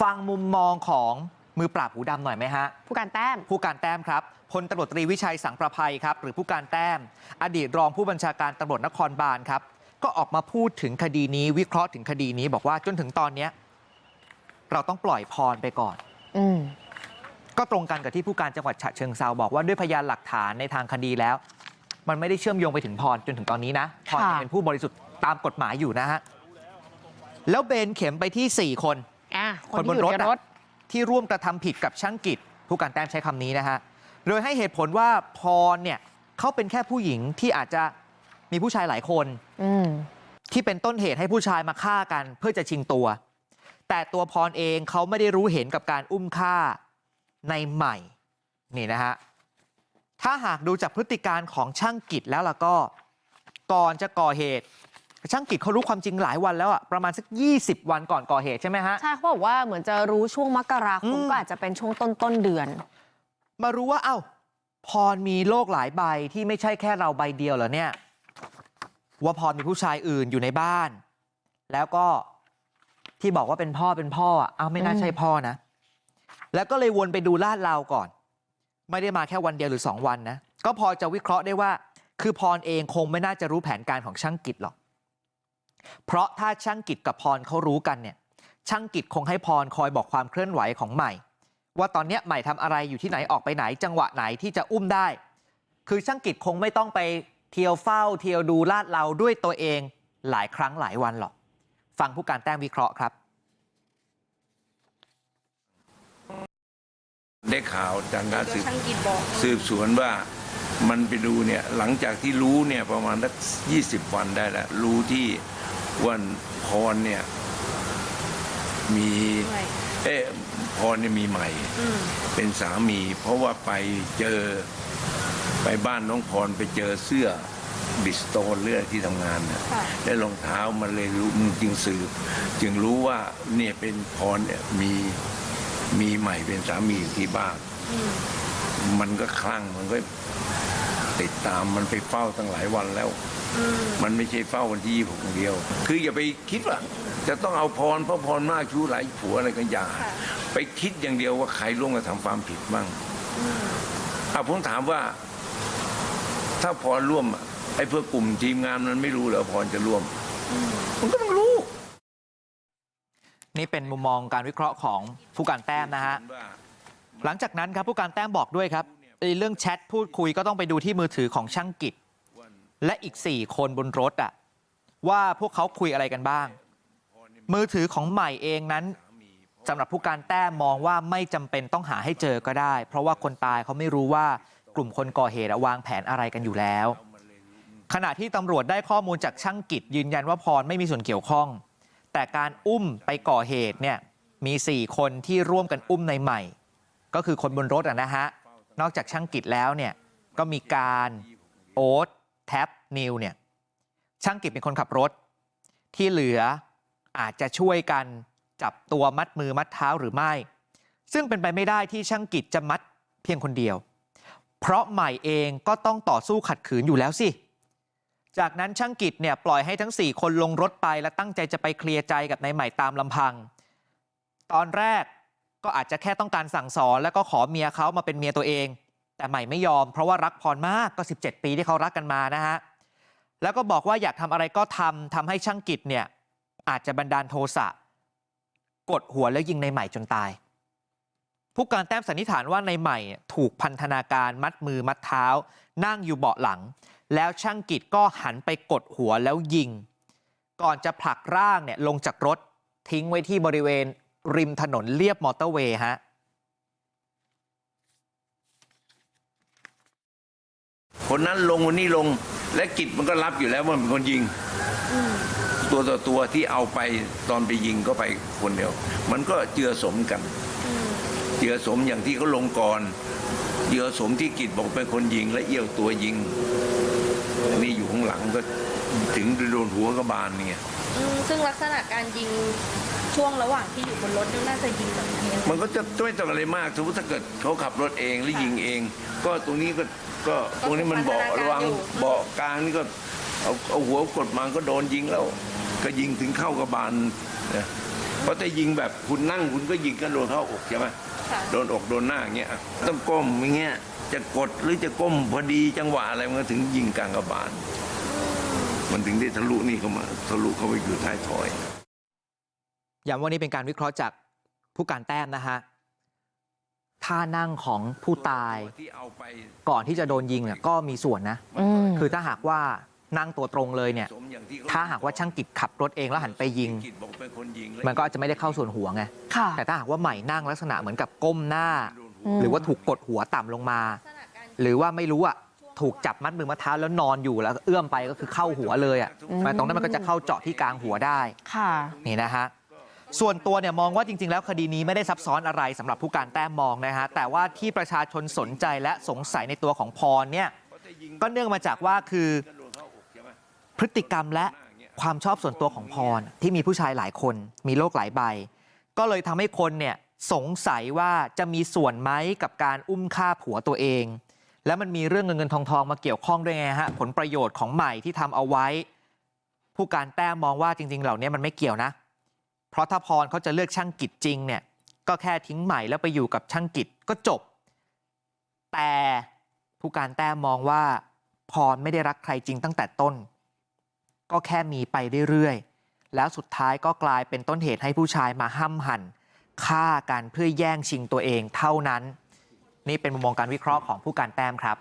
ฟังมุมมองของมือปราบหูดำหน่อยไหมฮะ ผู้การแต้ม ผู้การแต้มครับพลตำรวจตรีวิชัยสังประภัยครับ หรือผู้การแต้ม อดีตรองผู้บัญชาการตำรวจนครบาลครับ ก็ออกมาพูดถึงคดีนี้ วิเคราะห์ถึงคดีนี้บอกว่าจนถึงตอนเนี้ยเราต้องปล่อยพรไปก่อน อืม ก็ตรงกันกับที่ผู้การจังหวัดฉะเชิงเซาบอกว่าด้วยพยานหลักฐานในทางคดีแล้ว มันไม่ได้เชื่อมโยงไปถึงพรจนถึงตอนนี้นะพรค่ะยังเป็นผู้บริสุทธิ์ตามกฎหมายอยู่นะฮะแล้วเบนเข็มไปที่4คนอะ คนบนที่อยู่รถในอะรถที่ร่วมกระทำผิดกับช่างกิจผู้การแต้มใช้คำนี้นะฮะโดยให้เหตุผลว่าพรเนี่ยเขาเป็นแค่ผู้หญิงที่อาจจะมีผู้ชายหลายคนอืมที่เป็นต้นเหตุให้ผู้ชายมาฆ่ากัน เพื่อจะชิงตัว แต่ตัวพรเองเขาไม่ได้รู้เห็นกับการอุ้มฆ่าในใหม่นี่นะฮะถ้าหากดูจากพฤติการของช่างกิจแล้วล่ะก็ ก่อนจะก่อเหตุ ช่างกิจเขารู้ความจริงหลายวันแล้วอะประมาณสัก20 วันก่อนก่อเหตุใช่ไหมฮะใช่เขาบอกว่าเหมือนจะรู้ช่วงมกราคอืมมก็อาจจะเป็นช่วงต้นต้นๆเดือน มารู้ว่าเอ้าพรมีโลกหลายใบที่ไม่ใช่แค่เราใบเดียวเหรอเนี่ยว่าพรมีผู้ชายอื่นอยู่ในบ้าน แล้วก็ที่บอกว่าเป็นพ่อเป็นพ่ออะเอ้าไม่น่าอืมใช่พ่อนะ แล้วก็เลยวนไปดูลาดเราก่อน ไม่ได้มาแค่วันเดียวหรือสองวันนะก็พอจะวิเคราะห์ได้ว่า คือพรเองคงไม่น่าจะรู้แผนการของช่างกิจหรอก เพราะถ้าช่างกิจกับพรเขารู้กันเนี่ยช่างกิจคงให้พรคอยบอกความเคลื่อนไหวของใหม่ ว่าตอนเนี้ยใหม่ทำอะไรอยู่ที่ไหนออกไปไหน จังหวะไหนที่จะอุ้มได้ คือช่างกิจคงไม่ต้องไปเที่ยวเฝ้า เที่ยวดูลาดเราด้วยตัวเองหลายครั้งหลายวันหรอก ฟังผู้การแต้มวิเคราะห์ครับ ได้ข่าวจากการสืบช่างกิจบอกสืบสวนว่ามันไปดูเนี่ยหลังจากที่รู้เนี่ยประมาณสักยี่สิบวันได้แล้วรู้ที่ วันพรเนี่ย มีไม่เอ๊ะพรเนี่ยมีใหม่อืมเป็นสามี เพราะว่าไปเจอไปบ้านน้องพรไปเจอเสื้อบิสโตนเลือดที่ทำงานน่ะค่ะและรองเท้ามันเลยรู้มึงจึงสืบ จึงรู้ว่าเนี่ยเป็นพรเนี่ยมีมีใหม่เป็นสามีอยู่ที่บ้านอืมมันก็คลั่งมันก็ ติดตามมันไปเฝ้าตั้งหลายวันแล้วอืมมันไม่ใช่เฝ้าวันที่ยี่หกเดียว คืออย่าไปคิดว่าจะต้องเอาพรเพราะพรมากชู้หลายผัวอะไรกันอย่าค่ะไปคิดอย่างเดียวว่าใครร่วมกระทำความผิดบ้างอืมอะผมถามว่า ถ้าพรร่วมอะไอ้เพื่อกลุ่มทีมงานมันไม่รู้เหรอพรจะร่วมอืมมันก็ต้องรู้ นี่เป็นมุมมองการวิเคราะห์ของผู้การแต้มนะฮะหลังจากนั้นครับผู้การแต้มบอกด้วยครับไอ้ เรื่องแชทพูดคุยก็ต้องไปดูที่มือถือของช่างกิจและอีก4คนบนรถอะว่าพวกเขาคุยอะไรกันบ้าง มือถือของใหม่เองนั้นสำหรับผู้การแต้มมองว่าไม่จำเป็นต้องหาให้เจอก็ได้ เพราะว่าคนตายเขาไม่รู้ว่ากลุ่มคนก่อเหตุวางแผนอะไรกันอยู่แล้ว ขณะที่ตำรวจได้ข้อมูลจากช่างกิจยืนยันว่าพรไม่มีส่วนเกี่ยวข้อง แต่การอุ้มไปก่อเหตุเนี่ยมี 4 คนที่ร่วมกันอุ้มในใหม่ ก็คือคนบนรถอะนะฮะ จากช่างกิจแล้วเนี่ยก็มีการโอ๊ตแท็บนิวเนี่ยช่างกิจเป็นคนขับรถที่เหลืออาจจะช่วยกันจับตัวมัดมือมัดเท้าหรือไม่ซึ่งเป็นไปไม่ได้ที่ช่างกิจจะมัดเพียงคนเดียว เพราะใหม่เองก็ต้องต่อสู้ขัดขืนอยู่แล้วสิ จากนั้นช่างกิจเนี่ยปล่อยให้ทั้ง 4 คนลงรถไปและตั้งใจจะไปเคลียร์ใจกับนายใหม่ตามลำพัง ตอนแรก ก็อาจจะแค่ต้องการสั่งสอนแล้วก็ขอเมียเขามาเป็นเมียตัวเองแต่ใหม่ไม่ยอมเพราะว่ารักพรมากก็ 17 ปีที่เขารักกันมานะฮะแล้วก็บอกว่าอยากทำอะไรก็ทำทำให้ช่างกิจเนี่ยอาจจะบันดาลโทสะกดหัวแล้วยิงในใหม่จนตาย ผู้การแต้มสันนิษฐานว่าในใหม่ถูกพันธนาการมัดมือมัดเท้า นั่งอยู่เบาะหลัง แล้วช่างกิจก็หันไปกดหัวแล้วยิง ก่อนจะผลักร่างเนี่ยลงจากรถทิ้งไว้ที่บริเวณ ริมถนนเลียบมอเตอร์เวย์ฮะคนนั้นลงคนนี้ลงและกิจมันก็รับอยู่แล้วว่ามันเป็นคนยิงอืมตัวต่อตัวที่เอาไปตอนไปยิงก็ไปคนเดียว มันก็เจือสมกันอืมเจือสมอย่างที่เขาลงก่อนเจือสมที่กิจบอกเป็นคนยิง และเอี้ยวตัวยิงอันนี่อยู่ข้างหลังก็ถึงโดนหัวกระบาลเนี่ยอืมซึ่งลักษณะการยิง ช่วงระหว่างที่อยู่บนรถนี่น่าจะยิงแบบไหนยังมันก็จะไม่ต้องอะไรมากสมมติถ้าเกิดเขาขับรถเองหรือยิงเอง ก็ตรงนี้ก็ก็ตรงนี้มันเบาะระวังเบาะกลางนี่ก็เอาเอาหัวกดมาก็โดนยิงแล้ว ก็ยิงถึงเข้ากระบาลนะราะถ้ายิงแบบคุณนั่งคุณก็ยิงกันโดนเข้าอกใช่ไหมโดนอกโดนหน้าอย่างเงี้ยต้องก้มอย่างเงี้ยจะกดหรือจะก้มพอดีจังหวะอะไรมันถึงยิงกลางกระบาลมันถึงได้ทะลุนี่เข้ามาทะลุเข้าไปอยู่ท้ายถอย ว่านี่เป็นการวิเคราะห์จากผู้การแต้มนะฮะท่านั่งของผู้ตายที่เอาไปก่อนที่จะโดนยิงเนี่ยก็มีส่วนนะอืมคือถ้าหากว่านั่งตัวตรงเลยเนี่ยสมอย่างที่เขถ้าหากว่าช่างกิจขับรถเองแล้วหันไปยิงกิจบอกเป็นคนยิงมันก็อาจจะไม่ได้เข้าส่วนหัวไงค่ะแต่ถ้าหากว่าใหม่นั่งลักษณะเหมือนกับก้มหน้าอืมหรือว่าถูกกดหัวต่ำลงมาลักษณะการหรือว่าไม่รู้อะถูกจับมัดมือมัดเท้าแล้วนอนอยู่แล้วเอื้อมไปก็คือเข้าหัวเลยอะอืมมันตรงนั้นมันก็จะเข้าเจาะที่กลางหัวได้ค่ะนี่นะฮะ ส่วนตัวเนี่ยมองว่าจริงๆแล้วคดีนี้ไม่ได้ซับซ้อนอะไรสำหรับผู้การแต้มมองนะฮะแต่ว่าที่ประชาชนสนใจและสงสัยในตัวของพรเนี่ยก็เนื่องมาจากว่าคือพฤติกรรมและความชอบส่วนตัวของพรที่มีผู้ชายหลายคน มีโลกหลายใบ ก็เลยทำให้คนเนี่ยสงสัยว่าจะมีส่วนไหมกับการอุ้มฆ่าผัวตัวเอง แล้วมันมีเรื่องเงินเงินทองทองมาเกี่ยวข้องด้วยไงฮะผลประโยชน์ของใหม่ที่ทำเอาไว้ ผู้การแต้มมองว่าจริง ๆ เหล่านี้มันไม่เกี่ยวนะ เพราะถ้าพรเขาจะเลือกช่างกิจจริงเนี่ยก็แค่ทิ้งใหม่แล้วไปอยู่กับช่างกิจก็จบแต่ผู้การแต้มมองว่าพรไม่ได้รักใครจริงตั้งแต่ต้น ก็แค่มีไปเรื่อยๆแล้วสุดท้ายก็กลายเป็นต้นเหตุให้ผู้ชายมาห้ำหั่นฆ่ากันเพื่อแย่งชิงตัวเองเท่านั้น นี่เป็นมุมมองการวิเคราะห์ของผู้การแต้มครับ